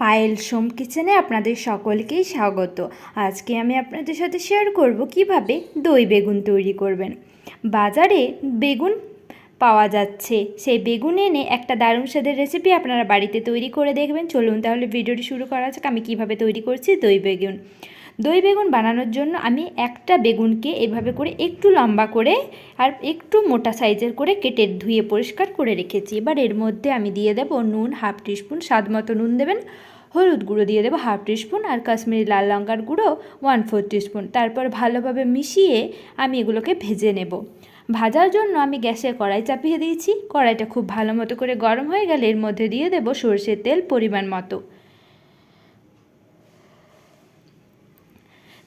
পায়েল সোম কিচেনে আপনাদের সকলকেই স্বাগত। আজকে আমি আপনাদের সাথে শেয়ার করব কীভাবে দই বেগুন তৈরি করবেন। বাজারে বেগুন পাওয়া যাচ্ছে। সেই বেগুন এনে একটা দারুণ স্বাদের রেসিপি আপনারা বাড়িতে তৈরি করে দেখবেন। চলুন তাহলে ভিডিওটি শুরু করা যাক, আমি কীভাবে তৈরি করছি দই বেগুন। দই বেগুন বানানোর জন্য আমি একটা বেগুনকে এভাবে করে একটু লম্বা করে আর একটু মোটা সাইজের করে কেটে ধুয়ে পরিষ্কার করে রেখেছি। এবার এর মধ্যে আমি দিয়ে দেবো নুন, হাফ টিস্পুন, স্বাদ মতো নুন দেবেন। হলুদ গুঁড়ো দিয়ে দেবো হাফ টিস্পুন আর কাশ্মীরি লাল লঙ্কার গুঁড়ো ওয়ান ফোর টিস্পুন। তারপর ভালোভাবে মিশিয়ে আমি এগুলোকে ভেজে নেব। ভাজার জন্য আমি গ্যাসে কড়াই চাপিয়ে দিয়েছি। কড়াইটা খুব ভালো মতো করে গরম হয়ে গেলে এর মধ্যে দিয়ে দেবো সর্ষের তেল পরিমাণ মতো।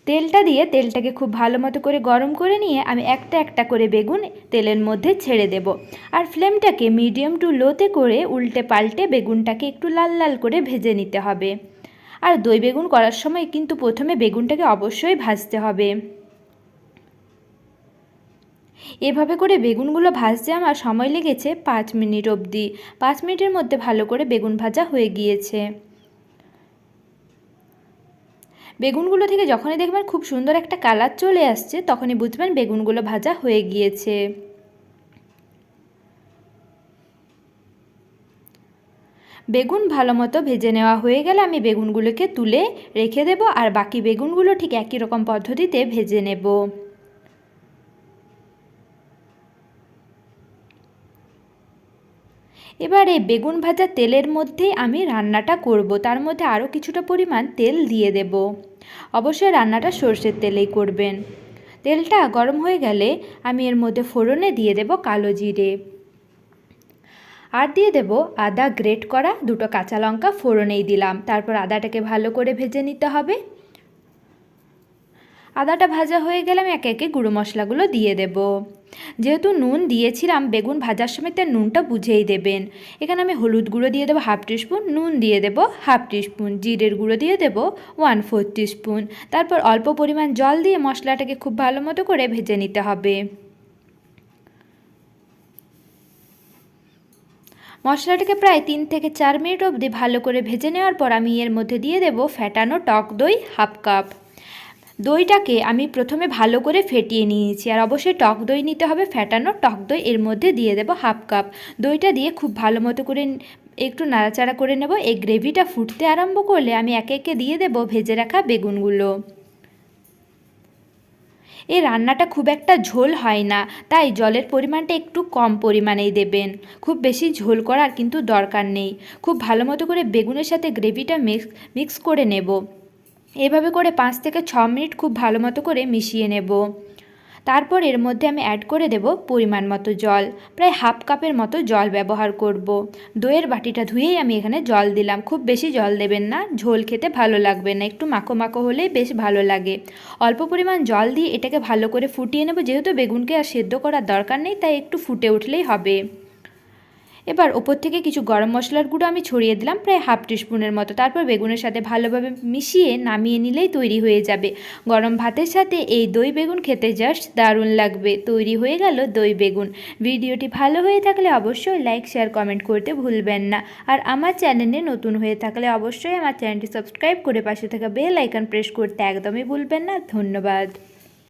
তেলটা দিয়ে তেলটাকে খুব ভালো মতো করে গরম করে নিয়ে আমি একটা একটা করে বেগুন তেলের মধ্যে ছেড়ে দেব। আর ফ্লেমটাকে মিডিয়াম টু লোতে করে উল্টে পাল্টে বেগুনটাকে একটু লাল লাল করে ভেজে নিতে হবে। আর দই বেগুন করার সময় কিন্তু প্রথমে বেগুনটাকে অবশ্যই ভাজতে হবে। এভাবে করে বেগুনগুলো ভাজতে আমার সময় লেগেছে পাঁচ মিনিট অবধি। পাঁচ মিনিটের মধ্যে ভালো করে বেগুন ভাজা হয়ে গিয়েছে। বেগুনগুলো থেকে যখনই দেখবেন খুব সুন্দর একটা কালার চলে আসছে, তখনই বুঝবেন বেগুনগুলো ভাজা হয়ে গিয়েছে। বেগুন ভালো মতো ভেজে নেওয়া হয়ে গেলে আমি বেগুনগুলোকে তুলে রেখে দেব, আর বাকি বেগুনগুলো ঠিক একই রকম পদ্ধতিতে ভেজে নেব। এবার বেগুন ভাজা তেলের মধ্যেই আমি রান্নাটা করব। তার মধ্যে আরও কিছুটা পরিমাণ তেল দিয়ে দেব। অবশ্যই রান্নাটা সর্ষের তেলেই করবেন। তেলটা গরম হয়ে গেলে আমি এর মধ্যে ফোড়নে দিয়ে দেব কালো জিরে। আর দিয়ে দেব আদা গ্রেট করা দুটো কাঁচা লঙ্কা ফোড়নেই দিলাম। তারপর আদাটাকে ভালো করে ভেজে নিতে হবে। আদাটা ভাজা হয়ে গেলে আমি একে একে গুঁড়ো মশলাগুলো দিয়ে দেব। যেহেতু নুন দিয়েছিলাম, বেগুন ভাজার সময় তার নুনটা বুঝেই দেবেন। এখানে আমি হলুদ গুঁড়ো দিয়ে দেবো হাফ টিস্পুন, নুন দিয়ে দেবো হাফ টিস্পুন, জিরের গুঁড়ো দিয়ে দেবো ওয়ান ফোর টিস্পুন। তারপর অল্প পরিমাণ জল দিয়ে মশলাটাকে খুব ভালো মতো করে ভেজে নিতে হবে। মশলাটাকে প্রায় তিন থেকে চার মিনিট অবধি ভালো করে ভেজে নেওয়ার পর আমি এর মধ্যে দিয়ে দেবো ফ্যাটানো টক দই হাফ কাপ। দইটাকে আমি প্রথমে ভালো করে ফেটিয়ে নিয়েছি আর অবশ্যই টক দই নিতে হবে ফ্যাটানো টক দই। এর মধ্যে দিয়ে দেবো হাফ কাপ। দইটা দিয়ে খুব ভালো মতো করে একটু নাড়াচাড়া করে নেব। এই গ্রেভিটা ফুটতে আরম্ভ করলে আমি একে একে দিয়ে দেবো ভেজে রাখা বেগুনগুলো। এই রান্নাটা খুব একটা ঝোল হয় না, তাই জলের পরিমাণটা একটু কম পরিমাণেই দেবেন। খুব বেশি ঝোল করার কিন্তু দরকার নেই। খুব ভালো মতো করে বেগুনের সাথে গ্রেভিটা মিক্স মিক্স করে নেব। এভাবে করে পাঁচ থেকে ছ মিনিট খুব ভালো মতো করে মিশিয়ে নেব। তারপর এর মধ্যে আমি অ্যাড করে দেব পরিমাণ মতো জল। প্রায় হাফ কাপের মতো জল ব্যবহার করব। দইয়ের বাটিটা ধুয়েই আমি এখানে জল দিলাম। খুব বেশি জল দেবেন না, ঝোল খেতে ভালো লাগবে না, একটু মাখো মাখো হলেই বেশ ভালো লাগে। অল্প পরিমাণ জল দিয়ে এটাকে ভালো করে ফুটিয়ে নেব, যেহেতু বেগুনকে আর সেদ্ধ করার দরকার নেই, তাই একটু ফুটে উঠলেই হবে। এবার ওপর থেকে কিছু গরম মশলার গুঁড়ো আমি ছড়িয়ে দিলাম, প্রায় হাফ টিস্পুনের মতো। তারপর বেগুনের সাথে ভালোভাবে মিশিয়ে নামিয়ে নিলেই তৈরি হয়ে যাবে। গরম ভাতের সাথে এই দই বেগুন খেতে জাস্ট দারুণ লাগবে। তৈরি হয়ে গেল দই বেগুন। ভিডিওটি ভালো হয়ে থাকলে অবশ্যই লাইক, শেয়ার, কমেন্ট করতে ভুলবেন না। আর আমার চ্যানেলে নতুন হয়ে থাকলে অবশ্যই আমার চ্যানেলটি সাবস্ক্রাইব করে পাশে থাকা বেল আইকন প্রেস করতে একদমই ভুলবেন না। ধন্যবাদ।